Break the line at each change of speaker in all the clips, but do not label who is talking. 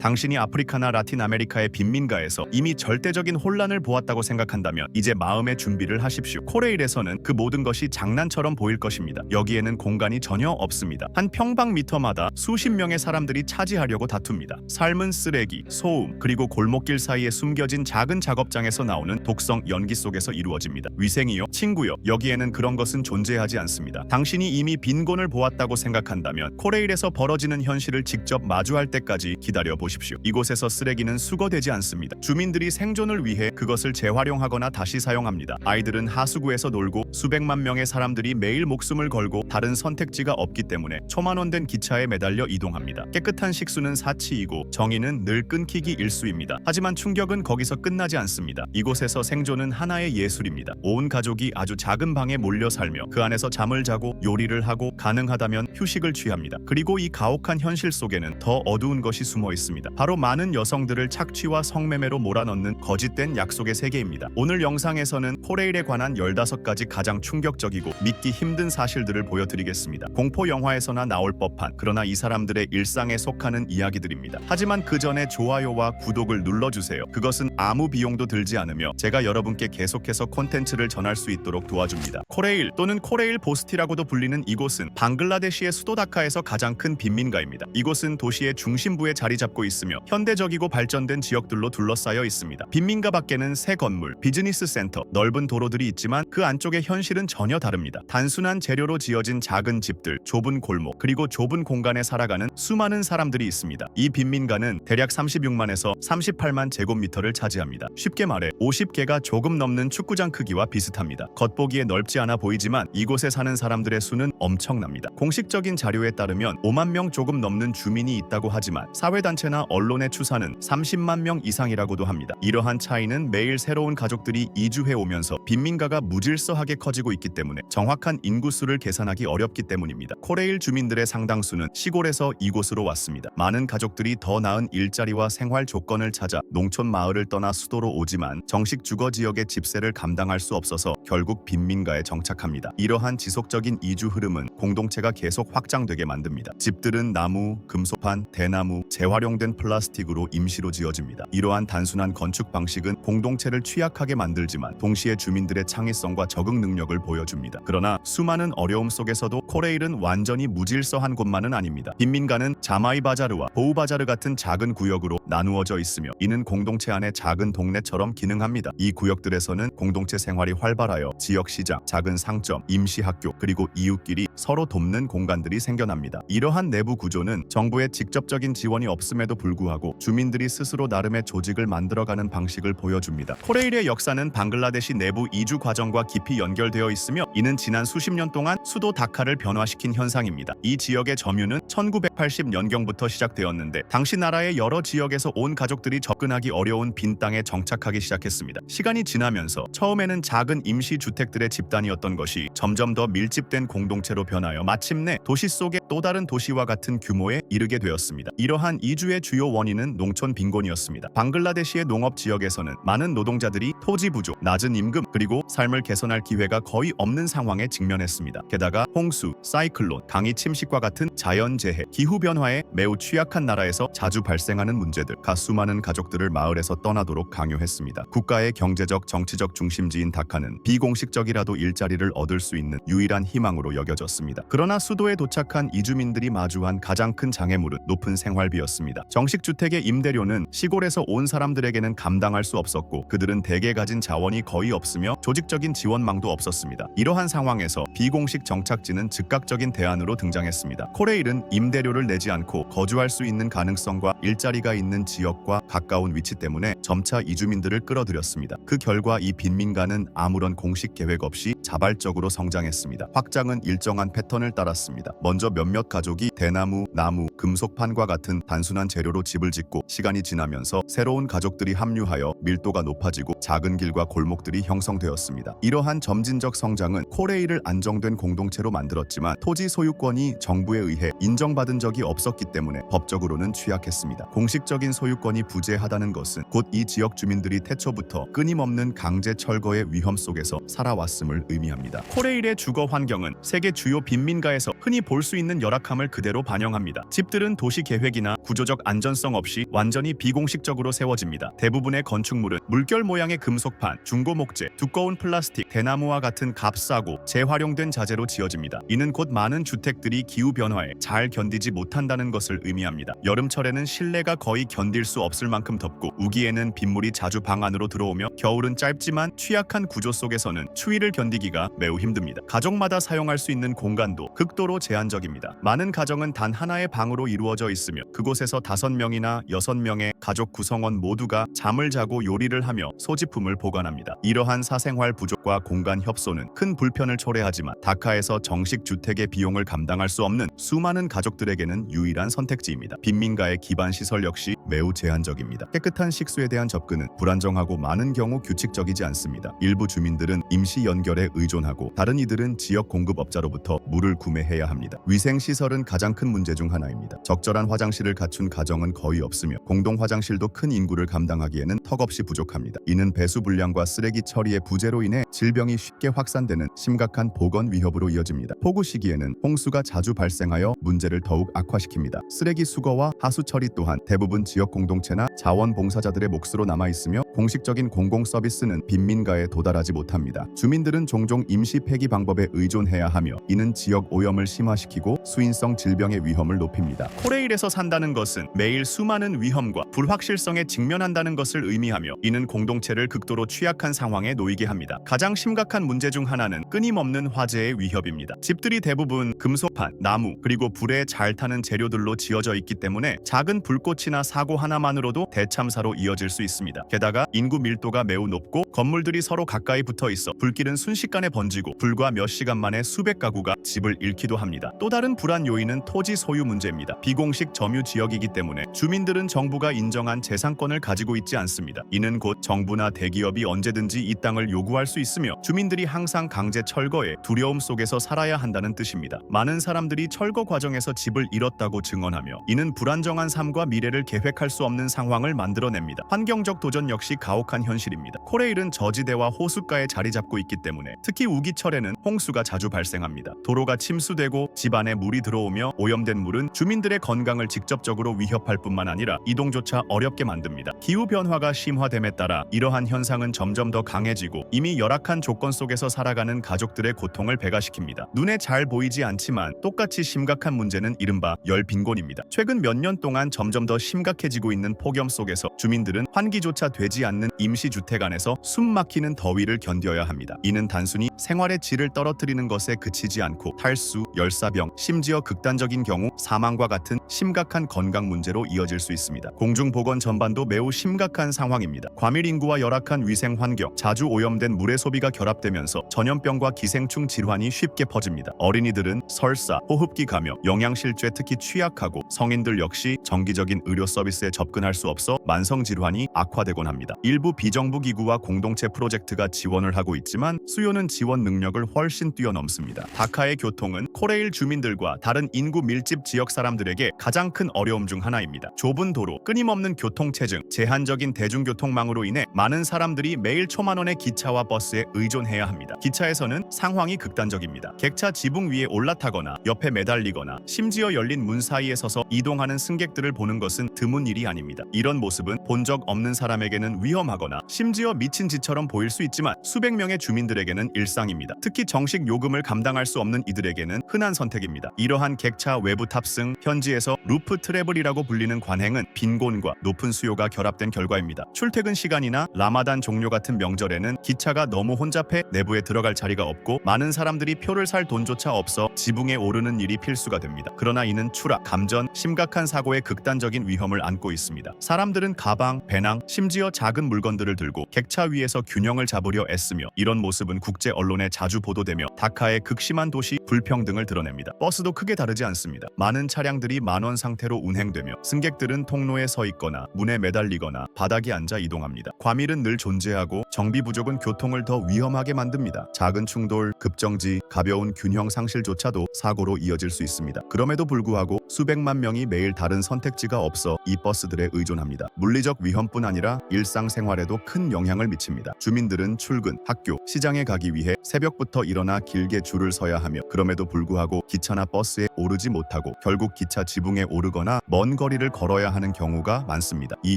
당신이 아프리카나 라틴 아메리카의 빈민가에서 이미 절대적인 혼란을 보았다고 생각한다면 이제 마음의 준비를 하십시오. 코레일에서는 그 모든 것이 장난처럼 보일 것입니다. 여기에는 공간이 전혀 없습니다. 한 평방미터마다 수십 명의 사람들이 차지하려고 다툽니다. 삶은 쓰레기, 소음, 그리고 골목길 사이에 숨겨진 작은 작업장에서 나오는 독성 연기 속에서 이루어집니다. 위생이요, 친구요, 여기에는 그런 것은 존재하지 않습니다. 당신이 이미 빈곤을 보았다고 생각한다면 코레일에서 벌어지는 현실을 직접 마주할 때까지 기다려 보십시오. 이곳에서 쓰레기는 수거되지 않습니다. 주민들이 생존을 위해 그것을 재활용하거나 다시 사용합니다. 아이들은 하수구에서 놀고 수백만 명의 사람들이 매일 목숨을 걸고 다른 선택지가 없기 때문에 초만원 된 기차에 매달려 이동합니다. 깨끗한 식수는 사치이고 정의는 늘 끊기기 일수입니다. 하지만 충격은 거기서 끝나지 않습니다. 이곳에서 생존은 하나의 예술입니다. 온 가족이 아주 작은 방에 몰려 살며 그 안에서 잠을 자고 요리를 하고 가능하다면 휴식을 취합니다. 그리고 이 가혹한 현실 속에는 더 어두운 것이 숨어 있습니다. 바로 많은 여성들을 착취와 성매매로 몰아넣는 거짓된 약속의 세계입니다. 오늘 영상에서는 코레일에 관한 15가지 가장 충격적이고 믿기 힘든 사실들을 보여드리겠습니다. 공포 영화에서나 나올 법한 그러나 이 사람들의 일상에 속하는 이야기들입니다. 하지만 그 전에 좋아요와 구독을 눌러주세요. 그것은 아무 비용도 들지 않으며 제가 여러분께 계속해서 콘텐츠를 전할 수 있도록 도와줍니다. 코레일 또는 코레일 보스티라고도 불리는 이곳은 방글라데시의 수도 다카에서 가장 큰 빈민가입니다. 이곳은 도시의 중심부에 자리 잡고 있 으며 현대적이고 발전된 지역들로 둘러싸여 있습니다. 빈민가 밖에는 새 건물, 비즈니스 센터, 넓은 도로들이 있지만 그 안쪽의 현실은 전혀 다릅니다. 단순한 재료로 지어진 작은 집들, 좁은 골목, 그리고 좁은 공간에 살아가는 수많은 사람들이 있습니다. 이 빈민가는 대략 36만에서 38만 제곱미터를 차지합니다. 쉽게 말해 50개가 조금 넘는 축구장 크기와 비슷합니다. 겉보기에 넓지 않아 보이지만 이곳에 사는 사람들의 수는 엄청납니다. 공식적인 자료에 따르면 5만 명 조금 넘는 주민이 있다고 하지만 사회단체나 언론의 추산은 30만 명 이상이라고도 합니다. 이러한 차이는 매일 새로운 가족들이 이주해 오면서 빈민가가 무질서하게 커지고 있기 때문에 정확한 인구수를 계산하기 어렵기 때문입니다. 코레일 주민들의 상당수는 시골에서 이곳으로 왔습니다. 많은 가족들이 더 나은 일자리와 생활 조건을 찾아 농촌 마을을 떠나 수도로 오지만 정식 주거 지역의 집세를 감당할 수 없어서 결국 빈민가에 정착합니다. 이러한 지속적인 이주 흐름은 공동체가 계속 확장되게 만듭니다. 집들은 나무, 금속판, 대나무, 재활용된 플라스틱으로 임시로 지어집니다. 이러한 단순한 건축 방식은 공동체를 취약하게 만들지만 동시에 주민들의 창의성과 적응 능력을 보여줍니다. 그러나 수많은 어려움 속에서도 코레일은 완전히 무질서한 곳만은 아닙니다. 빈민가는 자마이 바자르와 보우 바자르 같은 작은 구역으로 나누어져 있으며 이는 공동체 안의 작은 동네처럼 기능합니다. 이 구역들에서는 공동체 생활이 활발하여 지역 시장, 작은 상점, 임시 학교 그리고 이웃끼리 서로 돕는 공간들이 생겨납니다. 이러한 내부 구조는 정부의 직접적인 지원이 없음에도 불구하고 주민들이 스스로 나름의 조직을 만들어가는 방식을 보여줍니다. 코레일의 역사는 방글라데시 내부 이주 과정과 깊이 연결되어 있으며 이는 지난 수십 년 동안 수도 다카를 변화시킨 현상입니다. 이 지역의 점유는 1980년경부터 시작되었는데 당시 나라의 여러 지역에서 온 가족들이 접근하기 어려운 빈 땅에 정착하기 시작했습니다. 시간이 지나면서 처음에는 작은 임시 주택들의 집단이었던 것이 점점 더 밀집된 공동체로 변하여 마침내 도시 속의 또 다른 도시와 같은 규모에 이르게 되었습니다. 이러한 이주의 주요 원인은 농촌 빈곤이었습니다. 방글라데시의 농업 지역에서는 많은 노동자들이 토지 부족, 낮은 임금, 그리고 삶을 개선할 기회가 거의 없는 상황에 직면했습니다. 게다가 홍수, 사이클론, 강이 침식과 같은 자연재해, 기후 변화에 매우 취약한 나라에서 자주 발생하는 문제들, 가 수 많은 가족들을 마을에서 떠나도록 강요했습니다. 국가의 경제적, 정치적 중심지인 다카는 비공식적이라도 일자리를 얻을 수 있는 유일한 희망으로 여겨졌습니다. 그러나 수도에 도착한 이주민들이 마주한 가장 큰 장애물은 높은 생활비였습니다. 정식 주택의 임대료는 시골에서 온 사람들에게는 감당할 수 없었고 그들은 대개 가진 자원이 거의 없으며 조직적인 지원망도 없었습니다. 이러한 상황에서 비공식 정착지는 즉각적인 대안으로 등장했습니다. 코레일은 임대료를 내지 않고 거주할 수 있는 가능성과 일자리가 있는 지역과 가까운 위치 때문에 점차 이주민들을 끌어들였습니다. 그 결과 이 빈민가는 아무런 공식 계획 없이 자발적으로 성장했습니다. 확장은 일정한 패턴을 따랐습니다. 먼저 몇몇 가족이 대나무, 나무, 금속판과 같은 단순한 재료로 집을 짓고 시간이 지나면서 새로운 가족들이 합류하여 밀도가 높아지고 작은 길과 골목들이 형성되었습니다. 이러한 점진적 성장은 코레일을 안정된 공동체로 만들었지만 토지 소유권이 정부에 의해 인정받은 적이 없었기 때문에 법적으로는 취약했습니다. 공식적인 소유권이 부재하다는 것은 곧 이 지역 주민들이 태초부터 끊임없는 강제 철거의 위험 속에서 살아왔음을 의미 의미합니다. 코레일의 주거 환경은 세계 주요 빈민가에서 흔히 볼 수 있는 열악함을 그대로 반영합니다. 집들은 도시 계획이나 구조적 안전성 없이 완전히 비공식적으로 세워집니다. 대부분의 건축물은 물결 모양의 금속판, 중고 목재, 두꺼운 플라스틱, 대나무와 같은 값싸고 재활용된 자재로 지어집니다. 이는 곧 많은 주택들이 기후 변화에 잘 견디지 못한다는 것을 의미합니다. 여름철에는 실내가 거의 견딜 수 없을 만큼 덥고 우기에는 빗물이 자주 방 안으로 들어오며 겨울은 짧지만 취약한 구조 속에서는 추위를 견디기 가 매우 힘듭니다. 가족마다 사용할 수 있는 공간도 극도로 제한적입니다. 많은 가정은 단 하나의 방으로 이루어져 있으며 그곳에서 다섯 명이나 여섯 명의 가족 구성원 모두가 잠을 자고 요리를 하며 소지품을 보관합니다. 이러한 사생활 부족과 공간 협소는 큰 불편을 초래하지만 다카에서 정식 주택의 비용을 감당할 수 없는 수많은 가족들에게는 유일한 선택지입니다. 빈민가의 기반 시설 역시 매우 제한적입니다. 깨끗한 식수에 대한 접근은 불안정하고 많은 경우 규칙적이지 않습니다. 일부 주민들은 임시 연결에 의존하고 다른 이들은 지역 공급업자로부터 물을 구매해야 합니다. 위생 시설은 가장 큰 문제 중 하나입니다. 적절한 화장실을 갖춘 가정은 거의 없으며 공동 화장실도 큰 인구를 감당하기에는 턱없이 부족합니다. 이는 배수 불량과 쓰레기 처리의 부재로 인해 질병이 쉽게 확산되는 심각한 보건 위협으로 이어집니다. 폭우 시기에는 홍수가 자주 발생하여 문제를 더욱 악화시킵니다. 쓰레기 수거와 하수 처리 또한 대부분 지역 공동체나 자원봉사자들의 몫으로 남아 있으며 공식적인 공공 서비스는 빈민가에 도달하지 못합니다. 주민들은 종종 임시 폐기 방법에 의존해야 하며 이는 지역 오염을 심화시키고 수인성 질병의 위험을 높입니다. 코레일에서 산다는 것은 매일 수많은 위험과 불확실성에 직면한다는 것을 의미하며 이는 공동체를 극도로 취약한 상황에 놓이게 합니다. 가장 심각한 문제 중 하나는 끊임없는 화재의 위협입니다. 집들이 대부분 금속판, 나무, 그리고 불에 잘 타는 재료들로 지어져 있기 때문에 작은 불꽃이나 사고 하나만으로도 대참사로 이어질 수 있습니다. 게다가 인구 밀도가 매우 높고 건물들이 서로 가까이 붙어 있어 불길은 순식간에 번지고 불과 몇 시간 만에 수백 가구가 집을 잃기도 합니다. 또 다른 불안 요인은 토지 소유 문제입니다. 비공식 점유 지역이기 때문에 주민들은 정부가 인정한 재산권을 가지고 있지 않습니다. 이는 곧 정부나 대기업이 언제든지 이 땅을 요구할 수 있으며 주민들이 항상 강제 철거에 두려움 속에서 살아야 한다는 뜻입니다. 많은 사람들이 철거 과정에서 집을 잃었다고 증언하며 이는 불안정한 삶과 미래를 계획할 수 없는 상황을 만들어냅니다. 환경적 도전 역시 가혹한 현실입니다. 코레일은 저지대와 호숫가에 자리 잡고 있기 때문에 특히 우기철에는 홍수가 자주 발생합니다. 도로가 침수되고 집안에 물이 들어오며 오염된 물은 주민들의 건강을 직접적으로 위협할 뿐만 아니라 이동조차 어렵게 만듭니다. 기후 변화가 심화됨에 따라 이러한 현상은 점점 더 강해지고 이미 열악한 조건 속에서 살아가는 가족들의 고통을 배가시킵니다. 눈에 잘 보이지 않지만 똑같이 심각한 문제는 이른바 열 빈곤입니다. 최근 몇 년 동안 점점 더 심각해지고 있는 폭염 속에서 주민들은 환기조차 되지 않는 임시주택 안에서 숨 막히는 더위를 견뎌야 합니다. 이는 단순 히 생활의 질을 떨어뜨리는 것에 그치지 않고 탈수, 열사병, 심지어 극단적인 경우 사망과 같은 심각한 건강 문제로 이어질 수 있습니다. 공중보건 전반도 매우 심각한 상황입니다. 과밀 인구와 열악한 위생 환경, 자주 오염된 물의 소비가 결합되면서 전염병과 기생충 질환이 쉽게 퍼집니다. 어린이들은 설사, 호흡기 감염, 영양실조에 특히 취약하고 성인들 역시 정기적인 의료 서비스에 접근할 수 없어 만성 질환이 악화되곤 합니다. 일부 비정부 기구와 공동체 프로젝트가 지원을 하고 있지만 수요는 지원 능력을 훨씬 뛰어넘습니다. 다카의 교통은 코레일 주민들과 다른 인구 밀집 지역 사람들에게 가장 큰 어려움 중 하나입니다. 좁은 도로, 끊임없는 교통 체증, 제한적인 대중교통망으로 인해 많은 사람들이 매일 초만 원의 기차와 버스에 의존해야 합니다. 기차에서는 상황이 극단적입니다. 객차 지붕 위에 올라타거나 옆에 매달리거나 심지어 열린 문 사이에 서서 이동하는 승객들을 보는 것은 드문 일이 아닙니다. 이런 모습은 본 적 없는 사람에게는 위험하거나 심지어 미친 짓처럼 보일 수 있지만 수백 명의 주민들에게는 일상입니다. 특히 정식 요금을 감당할 수 없는 이들에게는 흔한 선택입니다. 이러한 객차 외부 탑승, 현지에서 루프 트래블이라고 불리는 관행은 빈곤과 높은 수요가 결합된 결과입니다. 출퇴근 시간이나 라마단 종료 같은 명절에는 기차가 너무 혼잡해 내부에 들어갈 자리가 없고 많은 사람들이 표를 살 돈조차 없어 지붕에 오르는 일이 필수가 됩니다. 그러나 이는 추락, 감전, 심각한 사고의 극단적인 위험을 안고 있습니다. 사람들은 가방, 배낭, 심지어 작은 물건들을 들고 객차 위에서 균형을 잡으려 애쓰며 이런 모습은 국제 언론에 자주 보도되며 다카의 극심한 도시 불평등을 드러냅니다. 버스도 크게 다르지 않습니다. 많은 차량들이 만원 상태로 운행되며 승객들은 통로에 서 있거나 문에 매달리거나 바닥에 앉아 이동합니다. 과밀은 늘 존재하고 정비 부족은 교통을 더 위험하게 만듭니다. 작은 충돌, 급정지, 가벼운 균형 상실조차도 사고로 이어질 수 있습니다. 그럼에도 불구하고 수백만 명이 매일 다른 선택지가 없어 이 버스들에 의존합니다. 물리적 위험뿐 아니라 일상생활에도 큰 영향을 미칩니다. 주민들은 출근, 학교, 시장에 가기 위해 새벽부터 일어나 길게 줄을 서야 하며 그럼에도 불구하고 기차나 버스에 오르지 못하고 결국 기차 지붕에 오르거나 먼 거리를 걸어야 하는 경우가 많습니다. 이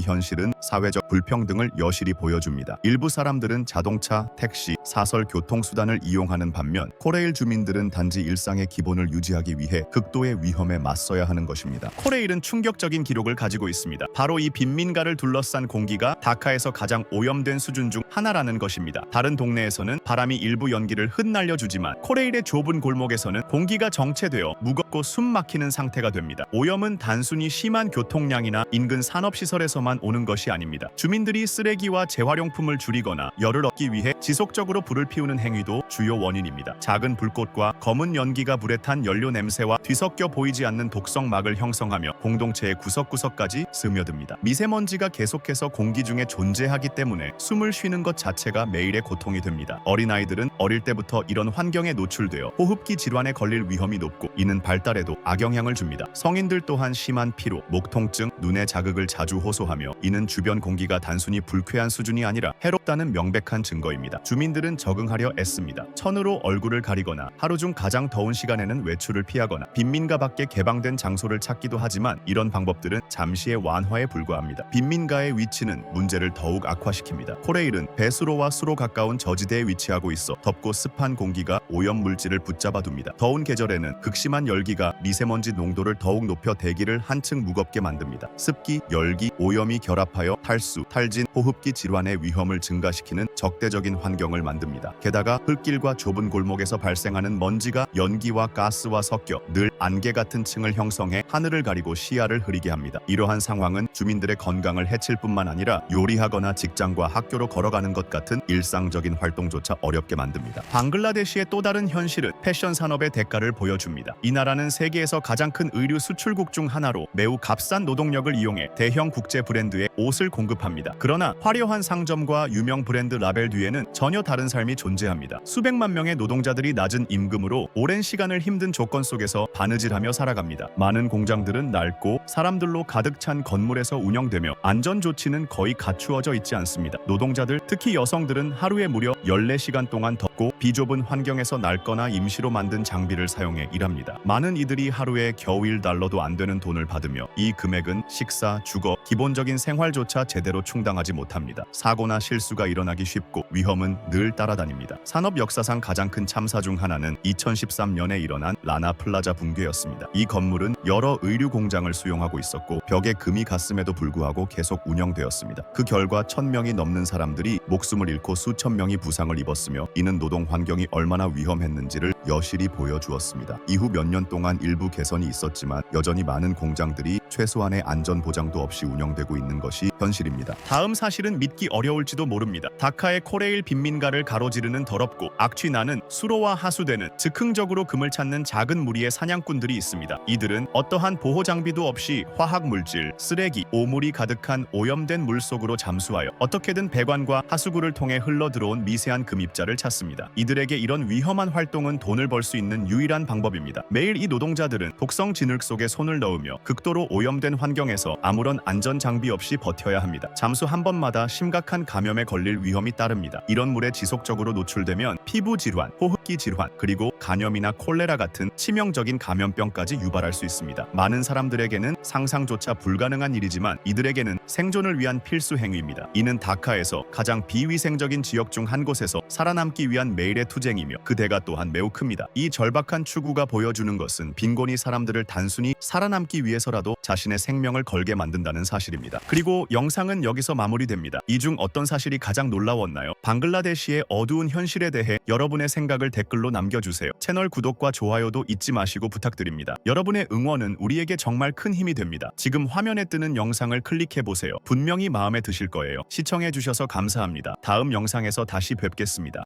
현실은 사회적 불평등을 여실히 보여줍니다. 일부 사람들은 자동차, 택시, 사설 교통수단을 이용하는 반면 코레일 주민들은 단지 일상의 기본을 유지하기 위해 극도의 위험에 맞서야 하는 것입니다. 코레일은 충격적인 기록을 가지고 있습니다. 바로 이 빈민가를 둘러싼 공기가 다카에서 가장 오염된 수준 중 하나라는 것입니다. 다른 동네에서는 바람이 일부 연기를 흩날려 주지만 코레일의 좁은 골목에서는 공기가 정체되어 무겁고 숨 막히는 상태가 됩니다. 오염은 단순히 심한 교통량이나 인근 산업시설에서만 오는 것이 아닙니다. 주민들이 쓰레기와 재활용품을 줄이거나 열을 얻기 위해 지속적으로 불을 피우는 행위도 주요 원인입니다. 작은 불꽃과 검은 연기가 불에 탄 연료 냄새와 뒤섞여 보이지 않는 독성막을 형성하며 공동체의 구석구석까지 스며듭니다. 미세먼지가 계속해서 공기 중에 존재하기 때문에 숨을 쉬는 것 자체가 매일의 고통이 됩니다. 어린아이들 은 어릴 때부터 이런 환경에 노출되어 호흡기 질환에 걸릴 위험이 높고 이는 발달에도 악영향을 줍니다. 성인들 또한 심한 피로, 목 통증, 눈의 자극을 자주 호소하며 이는 주변 공기가 단순히 불쾌한 수준이 아니라 해롭다는 명백한 증거입니다. 주민들은 적응하려 애씁니다. 천으로 얼굴을 가리거나 하루 중 가장 더운 시간에는 외출을 피하거나 빈민가 밖에 개방된 장소를 찾기도 하지만 이런 방법들은 잠시의 완화에 불과합니다. 빈민가의 위치는 문제를 더욱 악화시킵니다. 코레일은 배수로와 수로 가까운 저지대에 위치하고 있어 덥고 습한 공기가 오염 물질을 붙잡아 둡니다. 더운 계절에는 극심한 열기가 미세먼지 농도를 더욱 높여 대기를 한층 무겁게 만듭니다. 습기, 열기, 오염이 결합하여 탈수, 탈진, 호흡기 질환의 위험을 증가시키는 적대적인 환경을 만듭니다. 게다가 흙길과 좁은 골목에서 발생하는 먼지가 연기와 가스와 섞여 늘 안개 같은 층을 형성해 하늘을 가리고 시야를 흐리게 합니다. 이러한 상황은 주민들의 건강을 해칠 뿐만 아니라 요리하거나 직장과 학교로 걸어가는 것 같은 일상적인 활동조차 어렵 게 만듭니다. 방글라데시의 또 다른 현실은 패션 산업의 대가를 보여줍니다. 이 나라는 세계에서 가장 큰 의류 수출국 중 하나로 매우 값싼 노동력을 이용해 대형 국제 브랜드에 옷을 공급합니다. 그러나 화려한 상점과 유명 브랜드 라벨 뒤에는 전혀 다른 삶이 존재합니다. 수백만 명의 노동자들이 낮은 임금으로 오랜 시간을 힘든 조건 속에서 바느질하며 살아갑니다. 많은 공장들은 낡고 사람들로 가득 찬 건물에서 운영되며 안전 조치는 거의 갖추어져 있지 않습니다. 노동자들, 특히 여성들은 하루에 무려 14시간 동안 덥고 비좁은 환경에서 낡거나 임시로 만든 장비를 사용해 일합니다. 많은 이들이 하루에 겨우 1달러도 안 되는 돈을 받으며 이 금액은 식사, 주거, 기본적인 생활조차 제대로 충당하지 못합니다. 사고나 실수가 일어나기 쉽고 위험은 늘 따라다닙니다. 산업 역사상 가장 큰 참사 중 하나는 2013년에 일어난 라나 플라자 붕괴였습니다. 이 건물은 여러 의류 공장을 수용하고 있었고 벽에 금이 갔음에도 불구하고 계속 운영되었습니다. 그 결과 1000명이 넘는 사람들이 목숨을 잃고 수천 명이 부상을 입었으며 이는 노동 환경이 얼마나 위험했는지를 여실히 보여주었습니다. 이후 몇 년 동안 일부 개선이 있었지만 여전히 많은 공장들이 최소한의 안전 보장도 없이 운영되고 있는 것이 현실입니다. 다음 사실은 믿기 어려울지도 모릅니다. 다카의 코레일 빈민가를 가로지르는 더럽고 악취 나는 수로와 하수되는 즉흥적으로 금을 찾는 작은 무리의 사냥꾼들이 있습니다. 이들은 어떠한 보호 장비도 없이 화학 물질, 쓰레기, 오물이 가득한 오염된 물 속으로 잠수하여 어떻게든 배관과 하수구를 통해 흘러 들어온 미세한 금입자를 찾습니다. 이들에게 이런 위험한 활동은 돈을 벌 수 있는 유일한 방법입니다. 매일 이 노동자들은 독성 진흙 속에 손을 넣으며 극도로 오염된 환경에서 아무런 안전 장비 없이 버텨야 합니다. 잠수 한 번마다 심각한 감염에 걸릴 위험이 따릅니다. 이런 물에 지속적으로 노출되면 피부 질환, 호흡기 질환, 그리고 간염이나 콜레라 같은 치명적인 감염병까지 유발할 수 있습니다. 많은 사람들에게는 상상조차 불가능한 일이지만 이들에게는 생존을 위한 필수 행위입니다. 이는 다카에서 가장 비위생적인 지역 중 한 곳에서 살아남기 위한 매일의 투쟁이며 그 대가 또한 매우 큽니다. 이 절박한 추구가 보여주는 것은 빈곤이 사람들을 단순히 살아남기 위해서라도 자신의 생명을 걸게 만든다는 사실입니다. 그리고 영상은 여기서 마무리됩니다. 이 중 어떤 사실이 가장 놀라웠나요? 방글라데시의 어두운 현실에 대해 여러분의 생각을 댓글로 남겨주세요. 채널 구독과 좋아요도 잊지 마시고 부탁드립니다. 여러분의 응원은 우리에게 정말 큰 힘이 됩니다. 지금 화면에 뜨는 영상을 클릭해 보세요. 분명히 마음에 드실 거예요. 시청해 주셔서 감사합니다. 다음 영상에서 다시 뵙겠습니다.